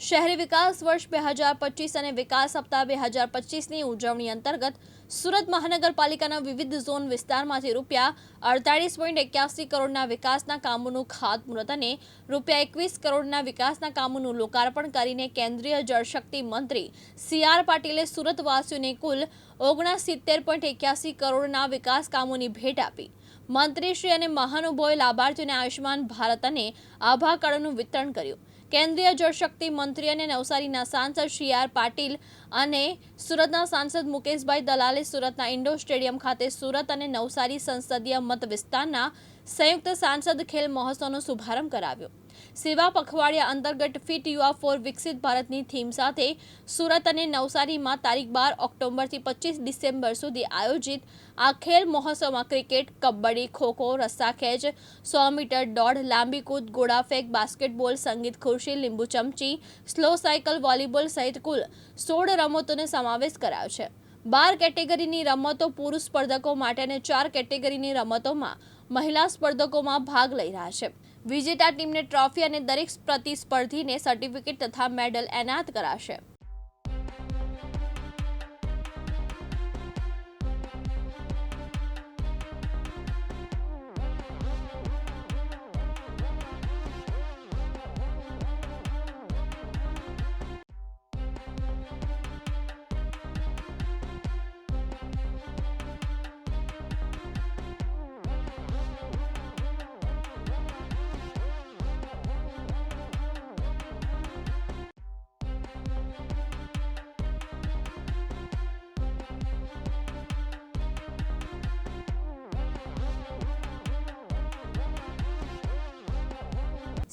શહેરી વિકાસ વર્ષ બે હજાર પચીસ અને વિકાસ સપ્તાહ બે હજાર પચીસની ઉજવણી અંતર્ગત સુરત મહાનગરપાલિકાના વિવિધ ઝોન વિસ્તારમાંથી રૂપિયા અડતાળીસ પોઈન્ટ એક્યાસી કરોડના વિકાસના કામોનું ખાતમુહૂર્ત અને રૂપિયા એકવીસ કરોડના વિકાસના કામોનું લોકાર્પણ કરીને કેન્દ્રીય જળશક્તિ મંત્રી સી આર પાટીલે સુરતવાસીઓને કુલ ઓગણસિત્તેર પોઈન્ટ એક્યાસી કરોડના વિકાસ કામોની ભેટ આપી. મંત્રીશ્રી અને મહાનુભાવોએ લાભાર્થીઓને આયુષ્યમાન ભારત અને આભા કાર્ડનું વિતરણ કર્યું. કેન્દ્રીય જળશક્તિ મંત્રી અને નવસારીના સાંસદ શ્રી આર પાટીલ અને સુરતના સાંસદ મુકેશભાઈ દલાલે સુરતના ઇન્ડોર સ્ટેડિયમ ખાતે સુરત અને નવસારી સંસદીય મત વિસ્તારના સંયુક્ત સાંસદ ખેલ મહોત્સવનો શુભારંભ કરાવ્યો. સેવા પખવાડિયા અંતર્ગત ફિટ યુવા ફોર વિકસિત ભારતની થીમ સાથે સુરત અને નવસારીમાં તારીખ બાર ઓક્ટોબરથી પચીસ ડિસેમ્બર સુધી આયોજિત આ ખેલ મહોત્સવમાં ક્રિકેટ, કબડ્ડી, ખોખો રસ્સાખેંચ સો મીટર દોડ, લાંબી કૂદ, ગોળાફેંક, બાસ્કેટબોલ, સંગીત ખુરશી, લીંબુ ચમચી, સ્લો સાયકલ, વોલીબોલ સહિત કુલ સોળ રમતોનો સમાવેશ કરાયો છે. બાર કેટેગરીની રમતો પુરુષ સ્પર્ધકો માટે અને ચાર કેટેગરીની રમતોમાં મહિલા સ્પર્ધકોમાં ભાગ લઈ રહ્યા છે. વિજેતા ટીમને ટ્રોફી અને દરેક પ્રતિસ્પર્ધીને સર્ટિફિકેટ તથા મેડલ એનાયત કરાશે.